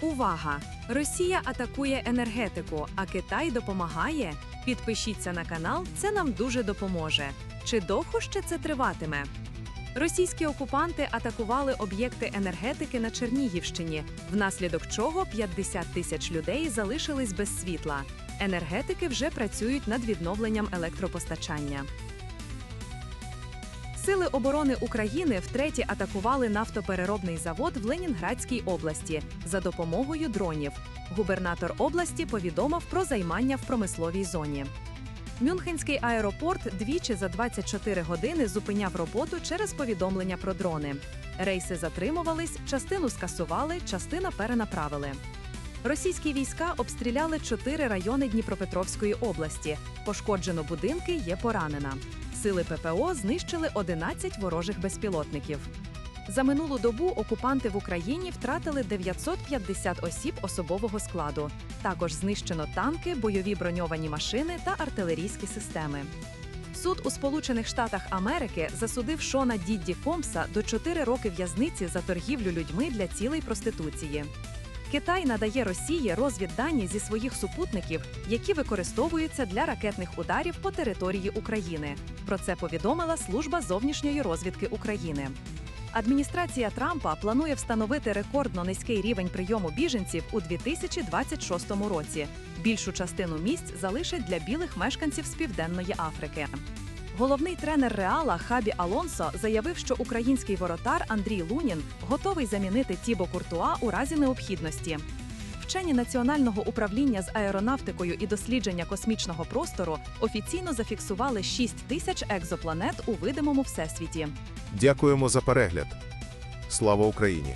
Увага! Росія атакує енергетику, а Китай допомагає. Підпишіться на канал, це нам дуже допоможе. Чи довго ще це триватиме? Російські окупанти атакували об'єкти енергетики на Чернігівщині, внаслідок чого 50 тисяч людей залишились без світла. Енергетики вже працюють над відновленням електропостачання. Сили оборони України втретє атакували нафтопереробний завод в Ленінградській області за допомогою дронів. Губернатор області повідомив про займання в промисловій зоні. Мюнхенський аеропорт двічі за 24 години зупиняв роботу через повідомлення про дрони. Рейси затримувались, частину скасували, частина перенаправили. Російські війська обстріляли чотири райони Дніпропетровської області. Пошкоджено будинки, є поранена. Сили ППО знищили 11 ворожих безпілотників. За минулу добу окупанти в Україні втратили 950 осіб особового складу. Також знищено танки, бойові броньовані машини та артилерійські системи. Суд у Сполучених Штатах Америки засудив Шона Дідді Комса до 4 роки в'язниці за торгівлю людьми для цілей проституції. Китай надає Росії розвіддані зі своїх супутників, які використовуються для ракетних ударів по території України. Про це повідомила служба зовнішньої розвідки України. Адміністрація Трампа планує встановити рекордно низький рівень прийому біженців у 2026 році. Більшу частину місць залишать для білих мешканців з південної Африки. Головний тренер Реала Хабі Алонсо заявив, що український воротар Андрій Лунін готовий замінити Тібо Куртуа у разі необхідності. Вчені Національного управління з аеронавтикою і дослідження космічного простору офіційно зафіксували 6 тисяч екзопланет у видимому всесвіті. Дякуємо за перегляд. Слава Україні!